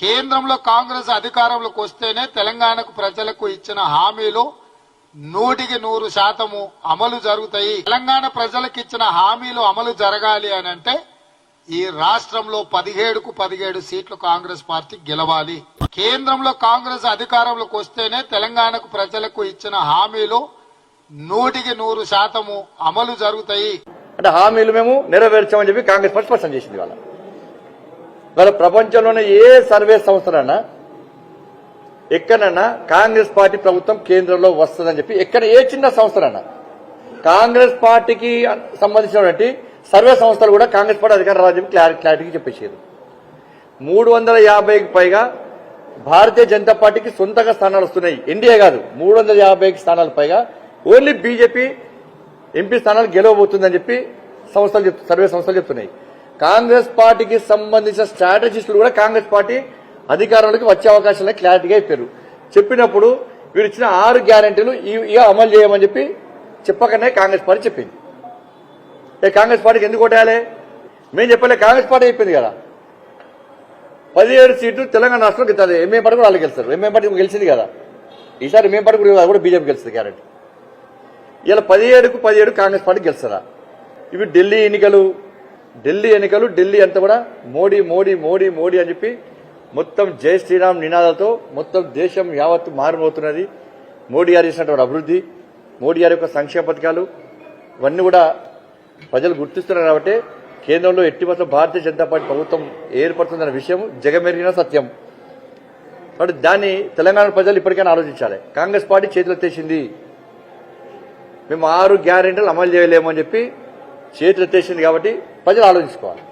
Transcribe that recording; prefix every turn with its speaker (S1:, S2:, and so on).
S1: కేంద్రంలో కాంగ్రెస్ అధికారంలోకి వస్తేనే తెలంగాణకు ప్రజలకు ఇచ్చిన హామీలు నూటికి నూరు శాతము అమలు జరుగుతాయి. తెలంగాణ ప్రజలకు ఇచ్చిన హామీలు అమలు జరగాలి అని అంటే ఈ రాష్ట్రంలో పదిహేడుకు పదిహేడు సీట్లు కాంగ్రెస్ పార్టీ గెలవాలి. కేంద్రంలో కాంగ్రెస్ అధికారంలోకి వస్తేనే తెలంగాణకు ప్రజలకు ఇచ్చిన హామీలు నూటికి నూరు శాతము అమలు జరుగుతాయి.
S2: అంటే హామీలు మేము నెరవేర్చామని చెప్పి కాంగ్రెస్ పార్టీ స్పష్టం చేసింది వాళ్ళ వాళ్ళ ప్రపంచంలోనే ఏ సర్వే సంస్థనైనా ఎక్కడన్నా కాంగ్రెస్ పార్టీ ప్రభుత్వం కేంద్రంలో వస్తుందని చెప్పి ఎక్కడ ఏ చిన్న సంస్థలన్నా కాంగ్రెస్ పార్టీకి సంబంధించినటువంటి సర్వే సంస్థలు కూడా కాంగ్రెస్ పార్టీ అధికార రాదని చెప్పి క్లారి క్లారిటీకి చెప్పేసారు మూడు వందల యాభైకి పైగా భారతీయ జనతా పార్టీకి సొంతగా స్థానాలు వస్తున్నాయి. ఎన్డీఏ కాదు. మూడు వందల యాభైకి స్థానాలు పైగా ఓన్లీ బీజేపీ ఎంపీ స్థానాలు గెలవబోతుందని చెప్పి సంస్థలు సర్వే సంస్థలు చెప్తున్నాయి. కాంగ్రెస్ పార్టీకి సంబంధించిన స్ట్రాటజిస్టులు కూడా కాంగ్రెస్ పార్టీ అధికారంలోకి వచ్చే అవకాశాలు క్లారిటీగా చెప్పారు చెప్పినప్పుడు వీరు ఇచ్చిన ఆరు గ్యారంటీలు ఇక అమలు చేయమని చెప్పి చెప్పకనే కాంగ్రెస్ పార్టీ చెప్పింది. ఏ కాంగ్రెస్ పార్టీకి ఎందుకు కొట్టాలి మేము చెప్పలే కాంగ్రెస్ పార్టీ చెప్పింది కదా. పదిహేడు సీట్లు తెలంగాణ రాష్ట్రంలో గెలుస్తారు. ఎంఏ పార్టీ కూడా వాళ్ళు గెలుస్తారు. ఎంఏ పార్టీ గెలిచింది కదా. ఈసారి ఎంఏ పార్టీ కూడా కూడా బీజేపీ గెలుస్తుంది గ్యారంటీ. ఇలా పదిహేడుకు పదిహేడు కాంగ్రెస్ పార్టీ గెలుస్తారా ఇవి ఢిల్లీ ఎన్నికలు ఢిల్లీ ఎన్నికలు ఢిల్లీ అంతా కూడా మోడీ మోడీ మోడీ మోడీ అని చెప్పి మొత్తం జై శ్రీరామ్ నినాదాలతో మొత్తం దేశం యావత్తు మారిపోతున్నది మోడీ గారు చేసినటువంటి అభివృద్ధి మోడీ గారి యొక్క సంక్షేమ పథకాలు ఇవన్నీ కూడా ప్రజలు గుర్తిస్తున్నారు కాబట్టి కేంద్రంలో ఎట్టి మాత్రం భారతీయ జనతా పార్టీ ప్రభుత్వం ఏర్పడుతుందన్న విషయం జగమెరిగిన సత్యం. కాబట్టి దాన్ని తెలంగాణ ప్రజలు ఇప్పటికైనా ఆలోచించాలి. కాంగ్రెస్ పార్టీ చేతులు ఎత్తేసింది మేము ఆరు గ్యారెంటీలు అమలు చేయలేము అని చెప్పి చేతులు ఎత్తేసింది కాబట్టి ప్రజలు ఆలోచించుకోవాలి.